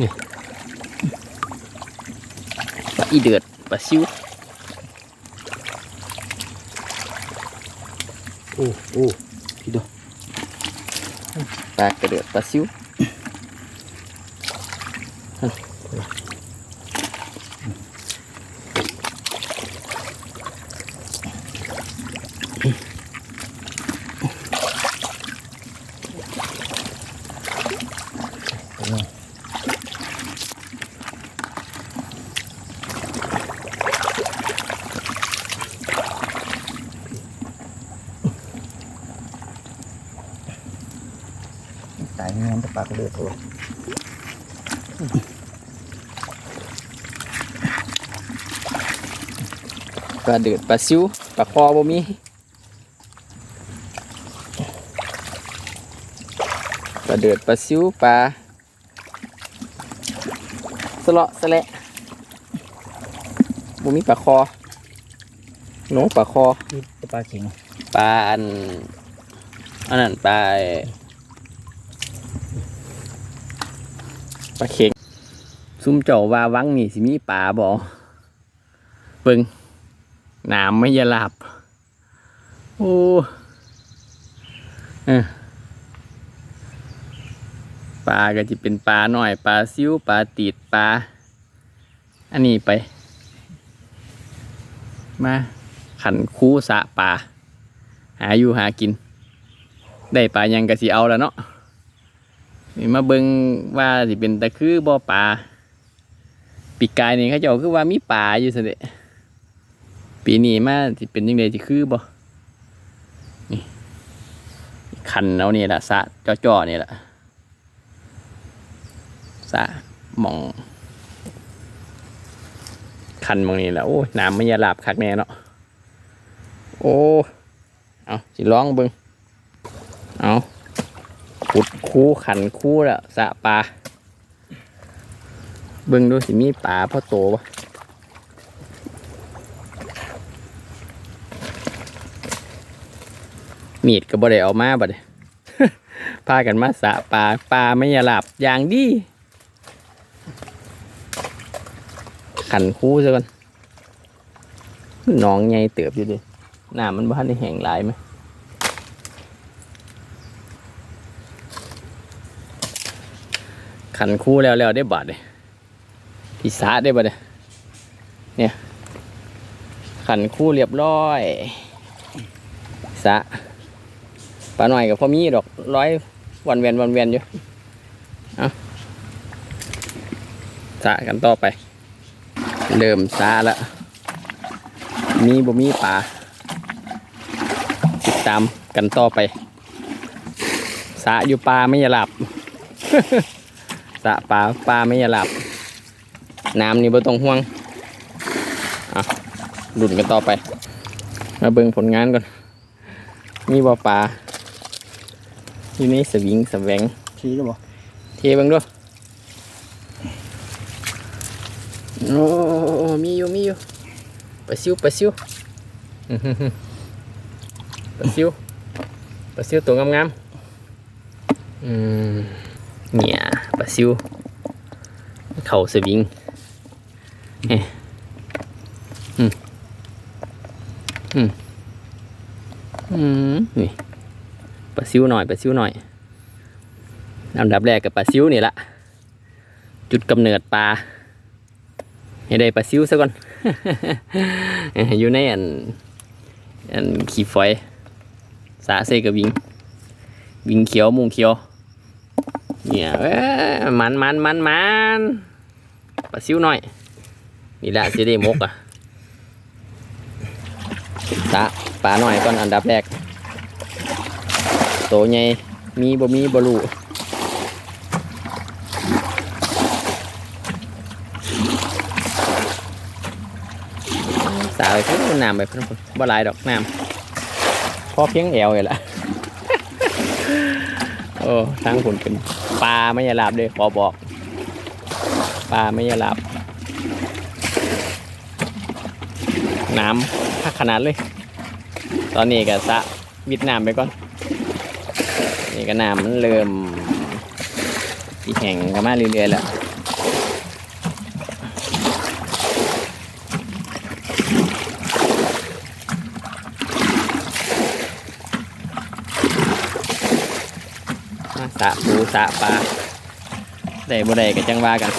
นี่ปลาอีเดือดปลาซิวโอ้โอ้พี่ดูปลากระเดือดปลาซิวตายงานแต่ปลากระเดือดโอ้ปลาเดือดปลาซิวปลาคอบ่มีปลาเดือดปลาซิวปลาสเลาะสะแหละบ่มีปลาคอโน้ปลาคอนี่ปลาเข็งปลาอันอันนั้นปลา ปลาเข็งซุ่มเจ้าว่าวังนี่สิมีปลาบ่เปิงน้ำไม่ยาหลับ โอ้เออปลาก็จะเป็นปลาหน่อยปลาซิวปลาตีดปลาอันนี้ไป มาขันคู่สะปลาหาอยู่หากิน ได้ปลายังกะสิเอาแล้วเนาะ นี่มาเบิงว่าสิเป็นตะคือบ่อปลาปีกายนี่เขาเจ้าคือว่ามีปลาอยู่สิเดปีนี้มาสิเป็นยังไงสิคือบ่นี่คันเอานี่แหละสะจ่อๆนี่แหละสะหมอง คันมองนี่แหละโอ้น้ำไม่ยาหลาบคักแน่เนาะโอ้เอาสิร้องเบิงเอา ขุดคูขันคูแล้วสะปลาเบิงดูสิมีปลาพ่อโตปะมีดก็บ่ได้เอามาบัดนี้พากันมาสะปลาปลาไม่ยาหลับอย่างดีขันคู่ซะก่อนน้องใหญ่เติบอยู่ดิหน้ำมันบ้านได้แห้งหลายไหม ขันคู่แล้วแล้วได้บาดเลยพี่าได้บาดเลยเนี่ยขันคู่เรียบร้อยสะปลาหน่อยกับพ่อมีดอกร้อยวันเวียนวันเวียนอยู่เอาสะกันต่อไป เริ่มสาล้วมีบ่มีปลาติดตามกันต่อไปสะอยู่ปลาไม่อยาหลับ สระปลาปลาไม่อยาหลับ น้ำนี่บ่ต้องห่วงอะดุนกันต่อไป มาเบิ่งผลงานก่อน มีบ่อปลาอยู่ในสวิงสแหวงชี้หรือเปล่าเทเบิ่งด้วยโอ้มีอยู่มีอยู่ปลาซิวปลาซิวอื้อหือหือปลาซิวปลาซิวตัวงามๆอืม เนี่ยปลาซิว เข่าสวิงเอ๊ะอืมอืมอืมนี่ปลาซิวหน่อยปลาซิวหน่อยอันดับแรกกับปลาซิวนี่ละจุดกำเนิดปลาให้ได้ปลาซิวซะก่อน อยู่ในอันอันขี้ฝอยสาเซกับวิง วิงเขียวมุงเขียว เนี่ยเอ้มันมันมันมันปลาซิวหน่อย นี่แหละสิได้มกอะสะปลาหน่อยก่อนอันดับแรกโตใหญ่มีบ่มีบ่รูสาวไปเพิ่นน้ำไปเพิ่นบ่หลายดอกน้ำพอเพียงแอวเลยล่ะโอ้ทั้งผลเป็น ปลาไม่ยาลาบเลยขอบอกปลาไม่ยาลาบน้ำพักขนาดเลย ตอนนี้ก็สะวิดน้ำไปก่อน นี่ก็น้ำมันเริ่มที่แห่งกันมาเรื่อยๆแล้ว สะปูสะปลาได้บ่ได้ก็จังว่ากัน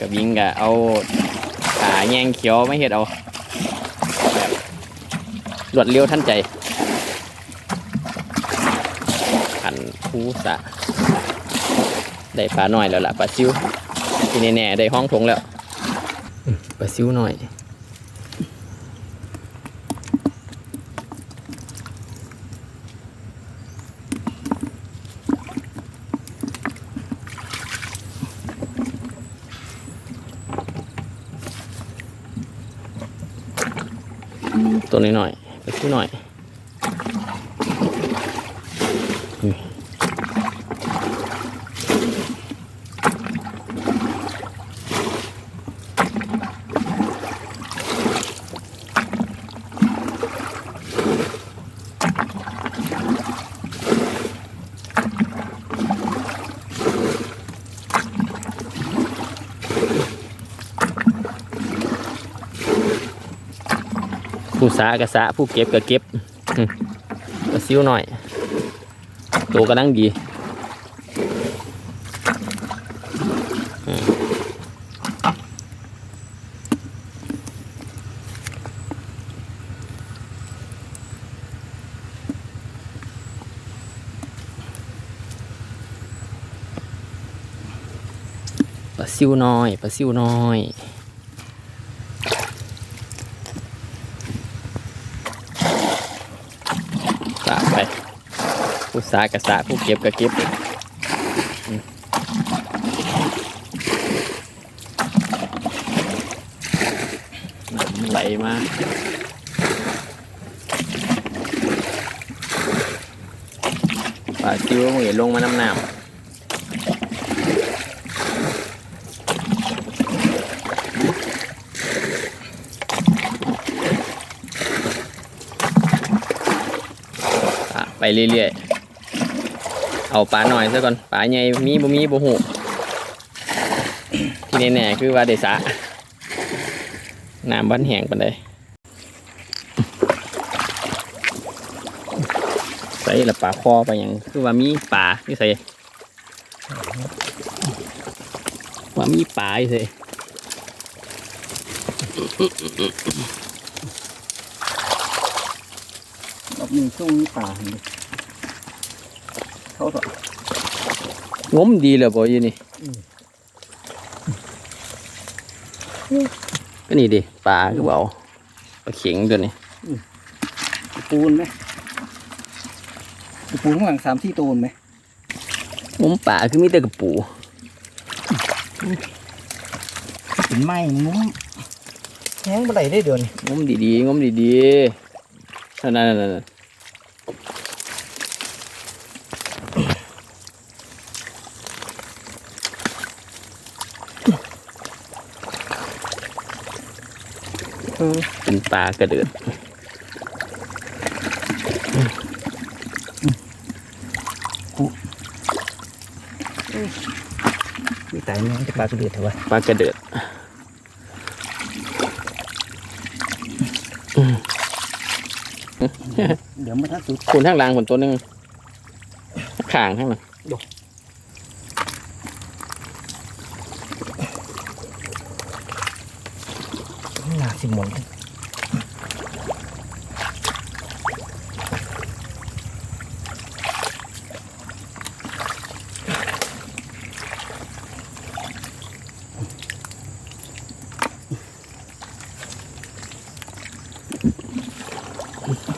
กับยิงก็เอาขาแยงเขียวไม่เห็ดเอาแบบรวดเร็วทันใจขันปูสะได้ปลาหน่อยแล้วล่ะปลาซิวที่แน่ๆได้ห้องถงแล้วปลาซิวหน่อย ตัวนี้หน่อยไปที่หน่อย ผู้สากระสะผู้เก็บก็เก็บกระซิวหน่อย ตัวกำลังดีปลาซิวน้อยปลาซิวน้อย สาไปผู้ สากระสาผู้เก็บก็เก็บไหลมาปลาซิวมันอย่าลงมาน้ำน้ำไปเรื่อย เอาปลาหน่อยซะก่อนปลาใหญ่มีบ่มีบ่หูที่แน่ๆคือว่าได้สะน้ำบ้านแห้งปานใดใส่ละปลาคอไปหยังคือว่ามีปลาที่ใส่ว่ามีปลาอยู่ใส่รอบหนึ่งช่วงนี้ป่าเห็น ไหมเขาต่องมดีเลยบ่อยู่นี่ก็นี่ดิปลาคือเปล่าปลาเข็งตัวนี้ปูนไหมปูนข้างหลังสามที่โตนไหมงมปลาคือมีแต่กระปูเป็นไม้งุ้มแห้งบ่ไหลได้เดือนงมดีๆงมดีๆนั่นนั่นนั่น เป็นปลากระเดือดมีตายเนี่ยจะปลากระเดือดเถอะวะปลากระเดือดเดี๋ยวมาทัดสุดคุณข้างล่างคนตัวนึงข้างข้างหลัง หนา สิหมุน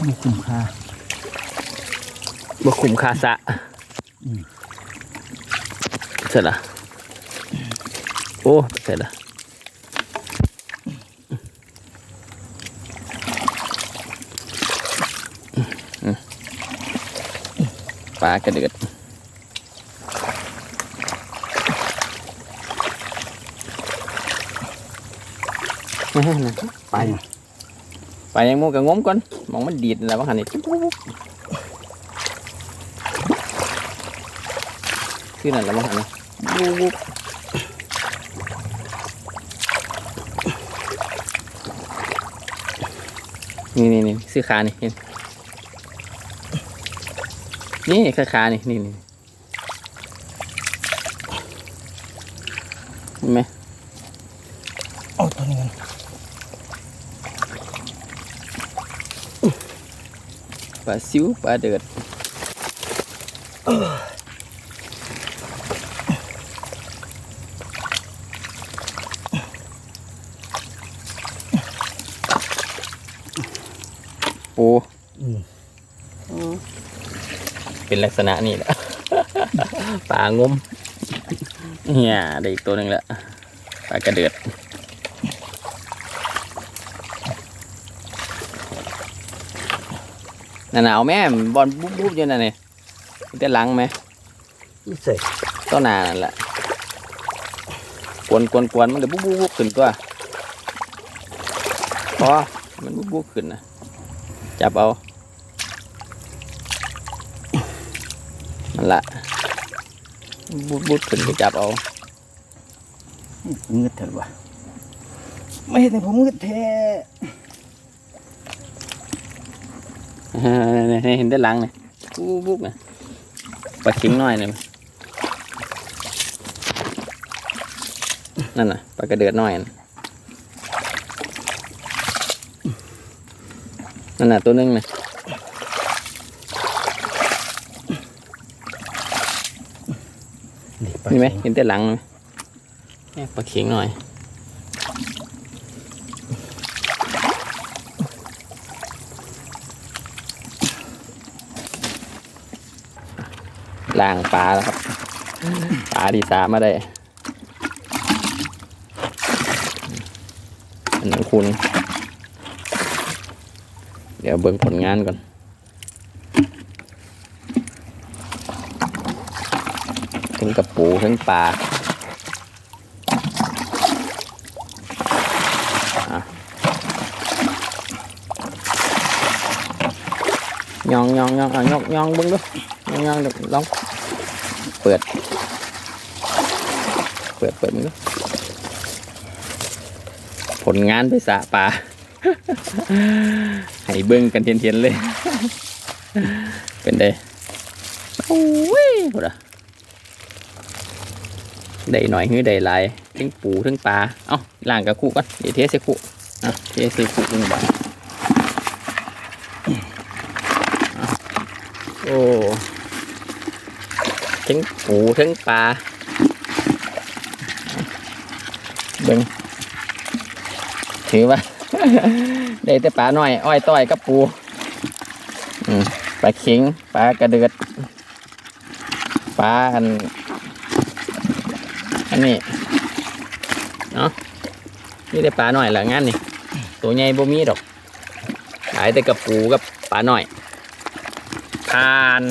ไม่คุ้มค่าบ่คุมค่าสะเสร็จละโอ้เสร็จละ ปลากระเดือดไปไปยังมูกับงมก่อนมองมันดีดแล้วว่าหันนี่ปุ๊บปุ๊บปุ๊บคือนั่นแล้วว่าหันนี่ปุ๊บปุ๊บนี่นี่นี่ซื้อขานี่เห็น นี่คาขานี่นี่นี่เห็นไหมเอาตัวนี้ปลาซิวปลาเดือดอ้ เป็นลักษณะนี่แหละปลางมเนี่ยได้อีกตัวหนึ่งแล้วปลากระเดือดนั่นน่ะเอาแม่มบอลบุ๊บบุ๊บอยู่นั่นนี่จะหลังไหมนี่ใส่ต้นหนานั่นแหละกวนกวนกวนมันเดี๋ยวบุ๊บบุ๊บบุ๊บขึ้นตัวพอมันบุ๊บบุ๊บขึ้นนะจับเอา นั่นแหละบุ๊บบุ๊บขึ้นก็จับเอาเงืดเถอะวะไม่เห็นแต่ผมเงืดแท้เออเนี่ยเห็นด้านหลังเนี่ยบุ๊บบุ๊บเนี่ยปลาขิงหน่อยเนี่ยนั่นน่ะปลากระเดือดหน่อยน่ะนั่นน่ะตัวหนึงน่ะนี่ปลา นี่ไหมเห็นแต่หลังไหมเนี่ยปลาเข็งหน่อยล่างปลาแล้วครับปลาที่สามมาได้อันนั้นคุณ เดี๋ยวเบิ่งผลงานก่อน ถึงกับปูถึงปลาอะยองย่องย่องอะยองย่องบึ้งดูย่องย่องดูลองเปิด เปิดเปิดมึงดูผลงานไปสะปลาให้เบิ้งกันเทียนๆเลย เป็นได้โอ้ยพอดะ ได้หน่อยหื้อได้หลายทั้งปูทั้งปลาเอ้าล่างกับคู่ก่อนเดี๋ยวเทสคู่อะเทสคู่หนึ่งบาทอะโอ้ทั้งปูทั้งปลาเบิ้งถือว่า ได้แต่ปลาหน่อย อ้อยต้อยกับปูปลาข็งปลากระเดือดปลาอัน นี่เนาะนี่ได้ปลาหน่อยละงานนี่ตัวใหญ่บ่มีดอก หลายแต่กับปูกับปลาหน่อยทาน